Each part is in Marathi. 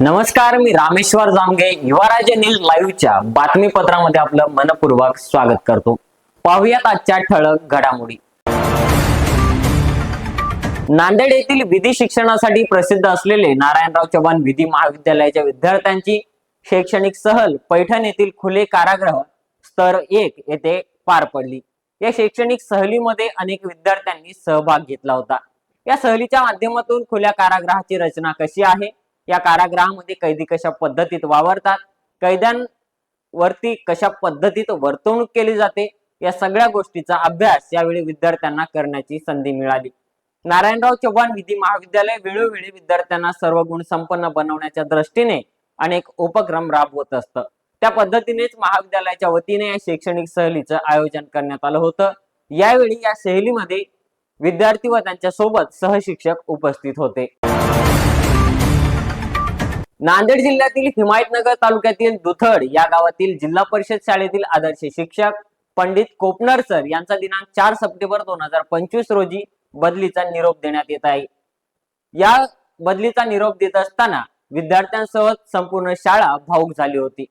नमस्कार मी रामेश्वर जामगे युवराजे नील लाईव्हच्या बातमीपत्रामध्ये आपलं मनपूर्वक स्वागत करतो. पाहुयात आजच्या ठळक घडामोडी. नांदेड येथील विधी शिक्षणासाठी प्रसिद्ध असलेले नारायणराव चव्हाण विधी महाविद्यालयाच्या विद्यार्थ्यांची शैक्षणिक सहल पैठण येथील खुले कारागृह स्तर एक येथे पार पडली. या शैक्षणिक सहलीमध्ये अनेक विद्यार्थ्यांनी सहभाग घेतला होता. या सहलीच्या माध्यमातून खुल्या कारागृहाची रचना कशी आहे? या कारागृहामध्ये कैदी कशा पद्धतीत वावरतात? कैद्यांवरती कशा पद्धतीत वर्तवणूक केली जाते? या सगळ्या गोष्टीचा अभ्यास यावेळी विद्यार्थ्यांना करण्याची संधी मिळाली. नारायणराव चव्हाण विधी महाविद्यालय वेळोवेळी विद्यार्थ्यांना सर्व गुण संपन्न बनवण्याच्या दृष्टीने अनेक उपक्रम राबवत असतं. त्या पद्धतीनेच महाविद्यालयाच्या वतीने या शैक्षणिक सहलीचं आयोजन करण्यात आलं होतं. यावेळी या सहलीमध्ये विद्यार्थी व त्यांच्यासोबत सहशिक्षक उपस्थित होते. नांदेड जिल्ह्यातील हिमायतनगर तालुक्यातील दुथड या गावातील जिल्हा परिषद शाळेतील आदर्श शिक्षक पंडित कोपनर सर यांचा दिनांक चार सप्टेंबर दोन हजार पंचवीस रोजी बदलीचा निरोप देण्यात येत आहे. या बदलीचा निरोप देत असताना विद्यार्थ्यांसह संपूर्ण शाळा भाऊक झाली होती.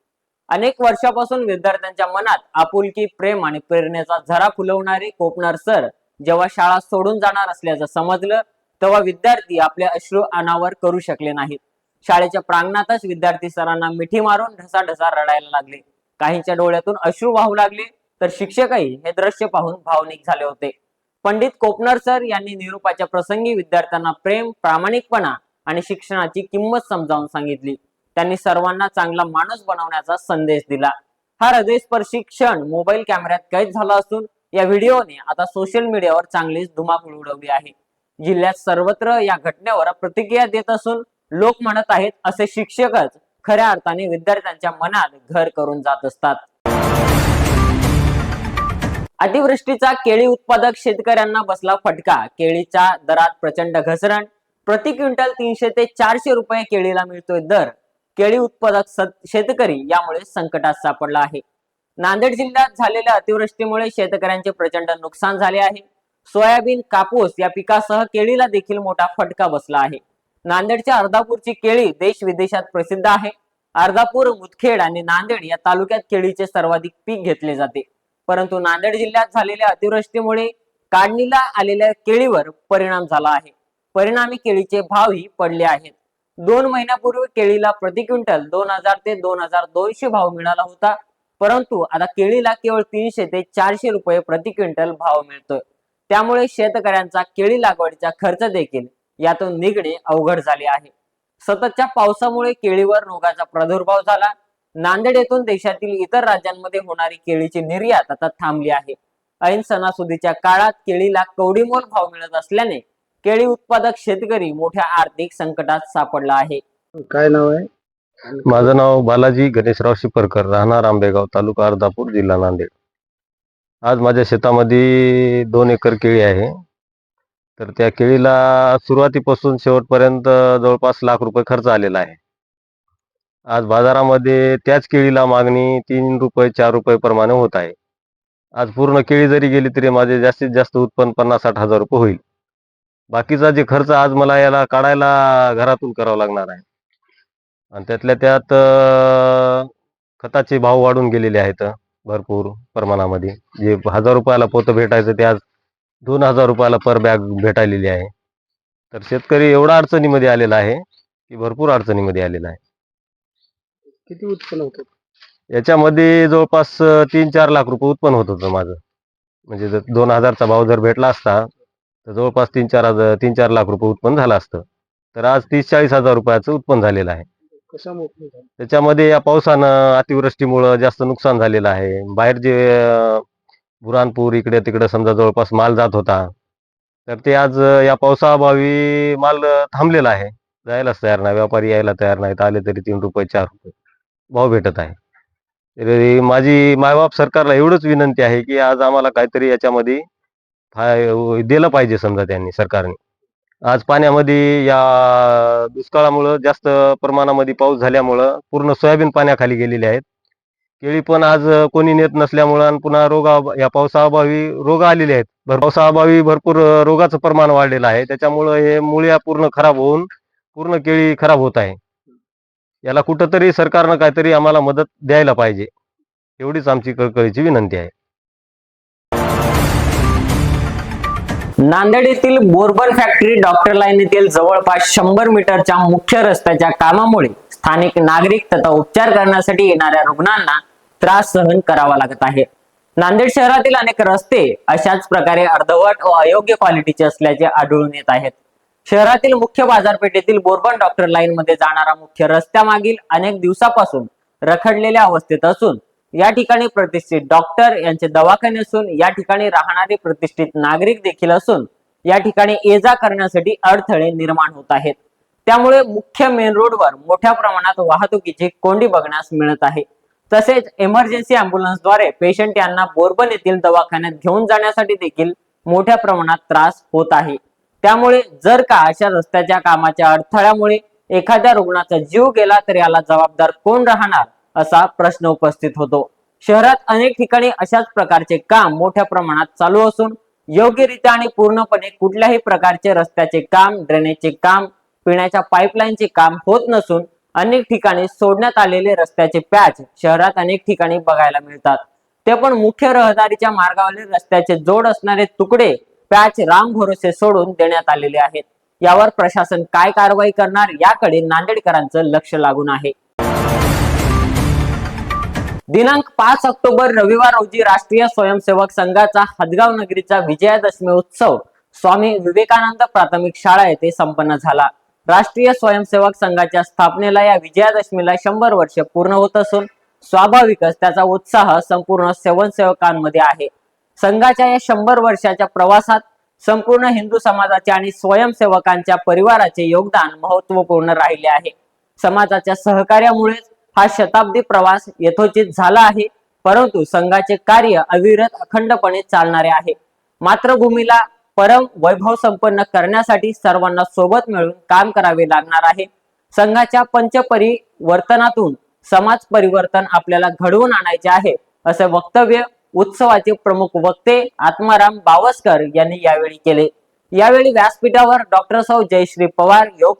अनेक वर्षापासून विद्यार्थ्यांच्या मनात आपुलकी प्रेम आणि प्रेरणेचा झरा फुलवणारे कोपनर सर जेव्हा शाळा सोडून जाणार असल्याचं समजलं तेव्हा विद्यार्थी आपले अश्रू अनावर करू शकले नाहीत. शाळेच्या प्रांगणातच विद्यार्थी सरांना मिठी मारून ढसाढसा रडायला लागले. काहींच्या डोळ्यातून अश्रू वाहू लागले तर शिक्षकही हे दृश्य पाहून भावनिक झाले होते. पंडित कोपनर सर यांनी निरूपाच्या प्रसंगी विद्यार्थ्यांना प्रेम प्रामाणिकपणा आणि शिक्षणाची किंमत समजावून सांगितली. त्यांनी सर्वांना चांगला माणूस बनवण्याचा संदेश दिला. हा हृदयस्पर्शी क्षण मोबाईल कॅमेऱ्यात कैद झाला असून या व्हिडिओने आता सोशल मीडियावर चांगलीच धुमाकूळ उडवली आहे. जिल्ह्यात सर्वत्र या घटनेवर प्रतिक्रिया देत असून लोक म्हणत आहेत असे शिक्षकच खऱ्या अर्थाने विद्यार्थ्यांच्या मनात घर करून जात असतात. अतिवृष्टीचा केळी उत्पादक शेतकऱ्यांना बसला फटका. केळीच्या दरात प्रचंड घसरण. प्रति क्विंटल तीनशे ते चारशे रुपये केळीला मिळतोय दर. केळी उत्पादक शेतकरी यामुळे संकटात सापडला आहे. नांदेड जिल्ह्यात झालेल्या अतिवृष्टीमुळे शेतकऱ्यांचे प्रचंड नुकसान झाले आहे. सोयाबीन कापूस या पिकासह केळीला देखील मोठा फटका बसला आहे. नांदेडच्या अर्धापूरची केळी देश विदेशात प्रसिद्ध आहे. अर्धापूर मुदखेड आणि नांदेड या तालुक्यात केळीचे सर्वाधिक पीक घेतले जाते. परंतु नांदेड जिल्ह्यात झालेल्या अतिवृष्टीमुळे काढणीला आलेल्या केळीवर परिणाम झाला आहे. परिणामी केळीचे भावही पडले आहेत. दोन महिन्यापूर्वी केळीला प्रति क्विंटल दोन हजार ते दोन हजार दोनशे भाव मिळाला होता. परंतु आता केळीला केवळ तीनशे ते चारशे रुपये प्रति क्विंटल भाव मिळतोय. त्यामुळे शेतकऱ्यांचा केळी लागवडीचा खर्च देखील यातून निघणे अवघड झाले आहे. सततच्या पावसामुळे केळीवर रोगाचा प्रादुर्भाव झाला. नांदेड येथून देशातील इतर राज्यांमध्ये होणारी केळीची निर्यात आता थांबली आहे. ऐन सणासुदीच्या काळात केळीला कवडीमोल भाव मिळत असल्याने केळी उत्पादक शेतकरी मोठ्या आर्थिक संकटात सापडला आहे. काय नाव आहे? माझं नाव बालाजी गणेशराव शिपरकर राहणार आंबेगाव तालुका अर्धापूर जिल्हा नांदेड. आज माझ्या शेतामध्ये दोन एकर केळी आहे. तर त्या केळीला सुरुवातीपासून शेवटपर्यंत जवळपास लाख रुपये खर्च आलेला आहे. आज बाजारामध्ये त्याच केळीला मागणी तीन रुपये चार रुपये प्रमाणे होत आहे. आज पूर्ण केळी जरी गेली तरी माझे जास्तीत जास्त उत्पन्न पन्नास साठ हजार रुपये होईल. बाकीचा जे खर्च आज मला याला काढायला घरातून करावा लागणार आहे. आणि त्यातल्या त्यात खताचे भाव वाढून गेलेले आहेत भरपूर प्रमाणामध्ये. जे हजार रुपयाला पोतं भेटायचं ते आज दोन हजार रुपयाला पर बॅग भेटायलेली आहे. तर शेतकरी एवढा अडचणीमध्ये आलेला आहे की भरपूर अडचणीमध्ये आलेला आहे. किती उत्पन्न होतं? याच्यामध्ये जवळपास तीन चार लाख रुपये उत्पन्न होत होतं माझं. म्हणजे जर दोन हजारचा भाव जर भेटला असता तर जवळपास तीन चार हजार तीन चार लाख रुपये उत्पन्न झालं असतं. तर आज तीस चाळीस हजार रुपयाचं उत्पन्न झालेलं आहे? त्याच्यामध्ये या पावसानं अतिवृष्टीमुळं जास्त नुकसान झालेलं आहे. बाहेर जे बुरानपूर इकडे तिकडे समजा जवळपास माल जात होता तर ते आज या पावसाअभावी माल थांबलेला आहे. जायलाच तयार नाही. व्यापारी यायला तयार नाहीत. आले तरी तीन रुपये चार रुपये. भाव भेटत आहे. तरी माझी मायबाप सरकारला एवढंच विनंती आहे की आज आम्हाला काहीतरी याच्यामध्ये दिलं पाहिजे समजा त्यांनी सरकारने. आज पाण्यामध्ये या दुष्काळामुळं जास्त प्रमाणामध्ये पाऊस झाल्यामुळं पूर्ण सोयाबीन पाण्याखाली गेलेले आहेत. केळी पण आज कोणी नेत नसल्यामुळं आणि पुन्हा रोगा या पावसाअभावी रोग आलेले आहेत. भर पावसाअभावी भरपूर रोगाचं प्रमाण वाढलेलं आहे. त्याच्यामुळं हे मुळ्या पूर्ण खराब होऊन पूर्ण केळी खराब होत आहे. याला कुठंतरी सरकारनं काहीतरी आम्हाला मदत द्यायला पाहिजे. एवढीच आमची कळकळीची विनंती आहे. नांदेड येथील बोरबन फॅक्टरी डॉक्टर लाईन येथील जवळपास शंभर मीटरच्या मुख्य रस्त्याच्या कामामुळे स्थानिक नागरिक तथा उपचार करण्यासाठी येणाऱ्या रुग्णांना त्रास सहन करावा लागत आहे. नांदेड शहरातील अनेक रस्ते अशाच प्रकारे अर्धवट व अयोग्य क्वालिटीचे असल्याचे आढळून येत आहेत. शहरातील मुख्य बाजारपेठेतील बोरबन डॉक्टर लाईन मध्ये जाणारा मुख्य रस्त्यामागील अनेक दिवसापासून रखडलेल्या अवस्थेत असून या ठिकाणी प्रतिष्ठित डॉक्टर यांचे दवाखाने असून या ठिकाणी राहणारे प्रतिष्ठित नागरिक देखील असून या ठिकाणी ये जा करण्यासाठी अडथळे निर्माण होत आहेत. त्यामुळे मुख्य मेन रोडवर मोठ्या प्रमाणात वाहतुकीची कोंडी बघण्यास मिळत आहे. तसेच इमर्जन्सी अँब्युलन्सद्वारे पेशंट यांना बोरबन येथील दवाखान्यात घेऊन जाण्यासाठी देखील मोठ्या प्रमाणात त्रास होत आहे. त्यामुळे जर का अशा रस्त्याच्या कामाच्या अडथळ्यामुळे एखाद्या रुग्णाचा जीव गेला तर याला जबाबदार कोण राहणार? असा प्रश्न उपस्थित होतो. शहरात अनेक ठिकाणी अशाच प्रकारचे काम मोठ्या प्रमाणात चालू असून योग्यरित्या आणि पूर्णपणे कुठल्याही प्रकारचे रस्त्याचे काम ड्रेनेजचे काम पिण्याच्या पाईपलाईनचे काम होत नसून अनेक ठिकाणी सोडण्यात आलेले रस्त्याचे पॅच शहरात अनेक ठिकाणी बघायला मिळतात. ते पण मुख्य रहदारीच्या मार्गावरील रस्त्याचे जोड असणारे तुकडे पॅच राम भरोसे सोडून देण्यात आलेले आहेत. यावर प्रशासन काय कारवाई करणार याकडे नांदेडकरांचं लक्ष लागून आहे. दिनांक पाच ऑक्टोबर रविवार रोजी राष्ट्रीय स्वयंसेवक संघाचा हदगाव नगरीचा विजयादशमी उत्सव स्वामी विवेकानंद प्राथमिक शाळा येथे संपन्न झाला. राष्ट्रीय स्वयंसेवक संघाच्या स्थापनेला या विजयादशमीला शंभर वर्ष पूर्ण होत असून स्वाभाविकच त्याचा उत्साह संपूर्ण स्वयंसेवकांमध्ये आहे. संघाच्या या शंभर वर्षाच्या प्रवासात संपूर्ण हिंदू समाजाचे आणि स्वयंसेवकांच्या परिवाराचे योगदान महत्त्वपूर्ण राहिले आहे. समाजाच्या सहकार्यामुळेच हा शताब्दी प्रवास यथोचित झाला आहे. परंतु संघाचे कार्य अविरत अखंडपणे चालणारे आहे. मातृभूमीला परम वैभव संपन्न करण्यासाठी सर्वांना सोबत मिळून काम करावे लागणार आहे. संघाच्या पंचपरिवर्तनातून समाज परिवर्तन आपल्याला घडवून आणायचे आहे असे वक्तव्य उत्सवाचे प्रमुख वक्ते आत्माराम बावस्कर यांनी यावेळी केले. यावेळी व्यासपीठावर डॉक्टर सौ जयश्री पवार योग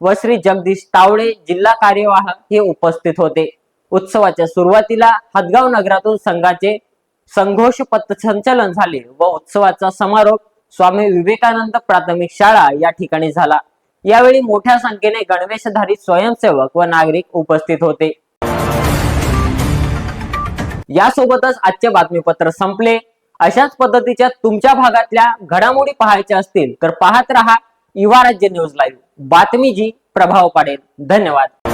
व श्री जगदीश तावडे जिल्हा कार्यवाह हे उपस्थित होते. उत्सवाच्या सुरुवातीला हदगाव नगरातून संघाचे संघोष पथसंचलन झाले व उत्सवाचा समारोप स्वामी विवेकानंद प्राथमिक शाळा या ठिकाणी झाला. यावेळी मोठ्या संख्येने गणवेशधारी स्वयंसेवक व नागरिक उपस्थित होते. यासोबतच आजचे बातमीपत्र संपले. अशाच पद्धतीच्या तुमच्या भागातल्या घडामोडी पाहायच्या असतील तर पाहत रहा युवा राज्य न्यूज लाईव्ह. बातमी जी प्रभाव पाडेल. धन्यवाद.